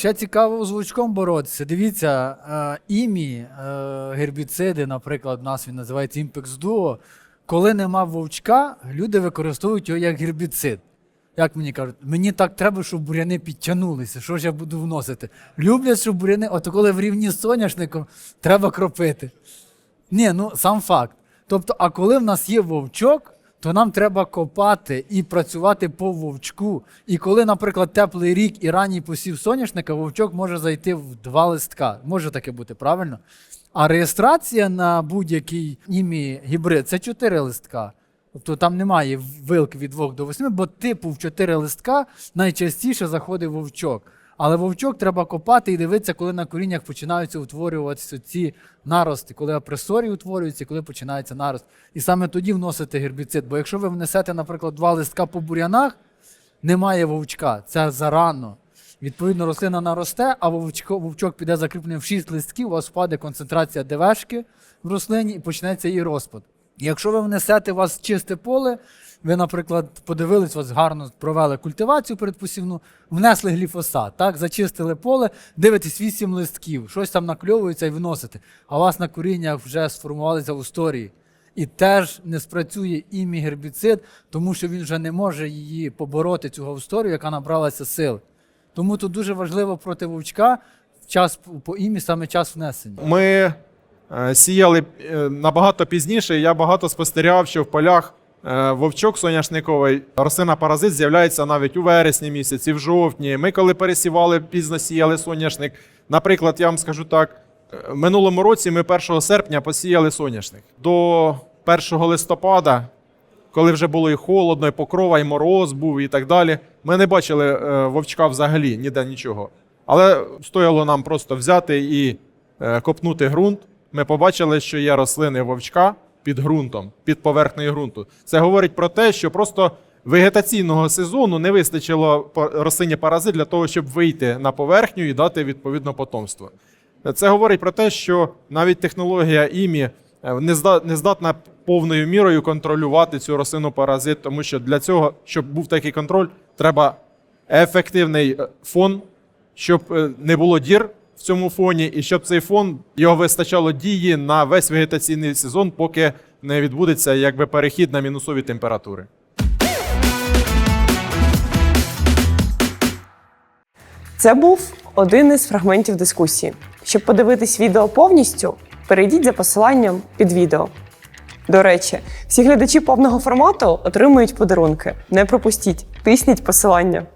ще цікаво з вовчком боротися. Дивіться, е, імі, е, гербіциди, наприклад, у нас він називається Impex Duo. Коли нема вовчка, люди використовують його як гербіцид. Як мені кажуть, мені так треба, щоб буряни підтягнулися. Що ж я буду вносити? Люблять, щоб буряни, от коли в рівні з соняшником, треба кропити. Ні, ну сам факт. Тобто, а коли в нас є вовчок, то нам треба копати і працювати по вовчку. І коли, наприклад, теплий рік і ранній посів соняшника, вовчок може зайти в два листка. Може таке бути, правильно? А реєстрація на будь-який імі гібрид це чотири листка. Тобто там немає вилки від 2 до 8, бо типу в 4 листка найчастіше заходить вовчок. Але вовчок треба копати і дивитися, коли на коріннях починаються утворюватися ці нарости, коли апресорії утворюються, коли починається нарост. І саме тоді вносити гербіцид. Бо якщо ви внесете, наприклад, два листка по бур'янах, немає вовчка, це зарано. Відповідно, рослина наросте, а вовчко, вовчок піде закріплений в 6 листків, у вас впаде концентрація ДВшки в рослині і почнеться її розпад. Якщо ви внесете у вас чисте поле, ви, наприклад, подивились, вас гарно провели культивацію передпосівну, внесли гліфосат, так, зачистили поле, дивитесь 8 листків, щось там накльовується і вносите. А у вас на коріннях вже сформувалися усторії. І теж не спрацює імі гербіцид, тому що він вже не може її побороти, цю гавсторію, яка набралася сил. Тому тут дуже важливо проти вовчка в час по імі саме час внесення. Ми е, сіяли е, набагато пізніше. Я багато спостерігав, що в полях вовчок соняшниковий, рослина паразит з'являється навіть у вересні місяці, в жовтні. Ми, коли пересівали, пізно сіяли соняшник. Наприклад, я вам скажу так: е, минулому році ми 1 серпня посіяли соняшник. До 1 листопада, коли вже було і холодно, і покрова, і мороз був, і так далі, ми не бачили е, вовчка взагалі, ніде нічого. Але стояло нам просто взяти і е, копнути ґрунт. Ми побачили, що є рослини вовчка під ґрунтом, під поверхнею ґрунту. Це говорить про те, що просто вегетаційного сезону не вистачило рослині паразит для того, щоб вийти на поверхню і дати відповідно потомство. Це говорить про те, що навіть технологія імі е, не здатна повною мірою контролювати цю рослину паразит, тому що для цього, щоб був такий контроль, треба ефективний е, фон, щоб е, не було дір в цьому фоні, і щоб цей фон його вистачало дії на весь вегетаційний сезон, поки не відбудеться якби перехід на мінусові температури. Це був один із фрагментів дискусії. Щоб подивитись відео повністю, перейдіть за посиланням під відео. До речі, всі глядачі повного формату отримують подарунки. Не пропустіть, тисніть посилання.